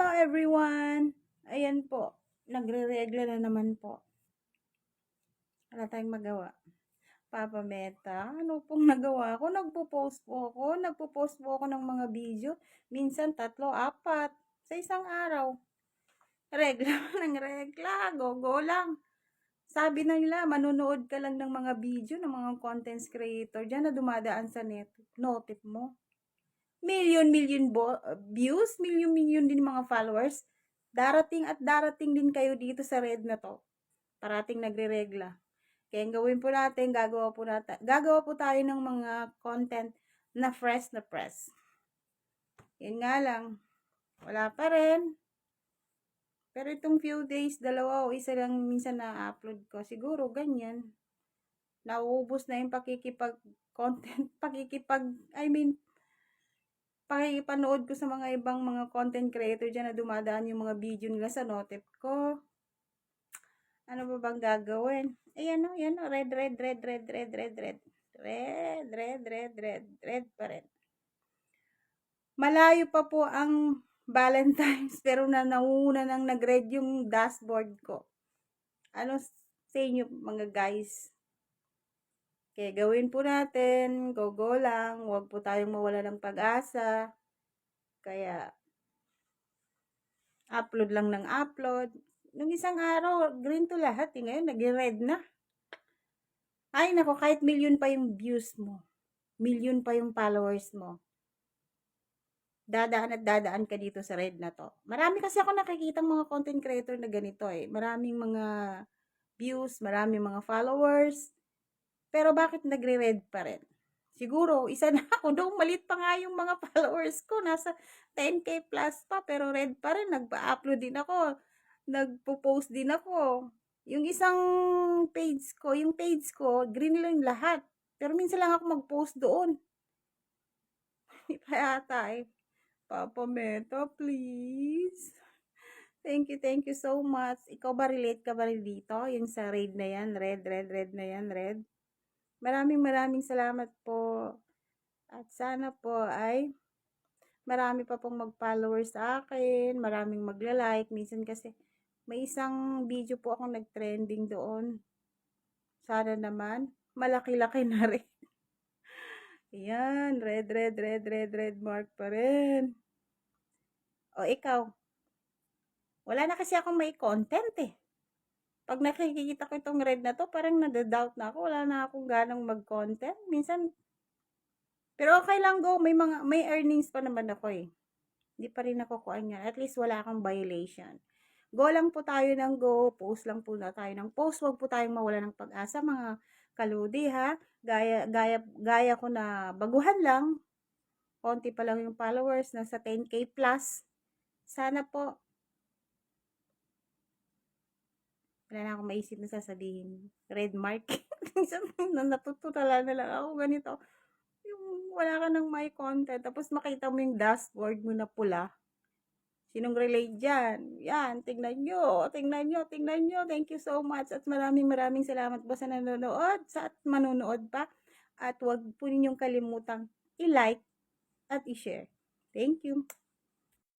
Hello everyone! Ayan po, nagre-regla na naman po. Wala tayong magawa. Papa Meta, ano pong nagawa ko? Nagpo-post po ako. Nagpo-post po ako ng mga video. Minsan tatlo, apat. Sa isang araw. Regla ng regla. Go-go lang. Sabi na nila, manunood ka lang ng mga video ng mga content creator dyan na dumadaan sa net, notif mo. Million, million bo- views, million, million din mga followers. Darating at darating din kayo dito sa red na to. Parating nagre-regla. Kaya ang gawin po natin, gagawa po natin, gagawa po tayo ng mga content na fresh na press. Yan nga lang, wala pa rin. Pero itong few days, dalawa o isa lang minsan na-upload ko. Siguro, ganyan. Nauubos na yung pakikipag-content, pakikipag, I mean, pakikipanood ko sa mga ibang mga content creator dyan na dumadaan yung mga video nila sa notif ko. Ano ba bang gagawin? Ayan o, yan o, red, red, red, red, red, red, red. Red, red, red, red, red pa rin. Malayo pa po ang Valentine's pero na nauna nang nag-red yung dashboard ko. Ano sa inyo mga guys? Kaya gawin po natin, go-go lang, huwag po tayong mawala ng pag-asa. Kaya, upload lang ng upload. Nung isang araw, green to lahat. Eh. Ngayon, nag-red na. Ay, nako, kahit million pa yung views mo. Million pa yung followers mo. Dadaan at dadaan ka dito sa red na to. Marami kasi ako nakikita mga content creator na ganito eh. Maraming mga views, maraming mga followers. Pero bakit nagre-red pa rin? Siguro, isa na ako. Doon malit pa nga yung mga followers ko. Nasa 10k plus pa. Pero red pa rin. Nagpa-upload din ako. Nagpo-post din ako. Yung isang page ko, yung page ko, green lang lahat. Pero minsan lang ako mag-post doon. Hindi pa yata eh. Papa Meta, please. Thank you, thank you so much. Ikaw ba relate ka ba rin dito? Yung sa red na yan, red, red, red na yan, red. Maraming maraming salamat po. At sana po ay marami pa pong mag-followers sa akin, maraming magla-like. Minsan kasi may isang video po akong nag-trending doon. Sana naman, malaki-laki na rin. Ayan, red, red, red, red, red mark pa rin. O ikaw, wala na kasi akong may content eh. Pag nakikita ko itong red na to, parang nadadoubt na ako. Wala na akong ganang mag-content. Minsan, pero okay lang go. May mga, may earnings pa naman ako eh. Hindi pa rin nakukuha niya. At least wala akong violation. Go lang po tayo ng go. Post lang po na tayo ng post. Huwag po tayong mawala ng pag-asa mga kaludi ha. Gaya, gaya, gaya ko na baguhan lang. Konti pa lang yung followers. Nasa 10k plus. Sana po wala na akong maisip na sasabihin. Red mark. Natutulala na lang ako ganito. Yung wala ka ng may content, tapos makita mo yung dashboard mo na pula. Sinong relate dyan? Yan, tingnan nyo, tingnan nyo, tingnan nyo. Thank you so much. At maraming maraming salamat po sa nanonood, sa at manonood pa. At huwag po ninyong kalimutang i-like at i-share. Thank you.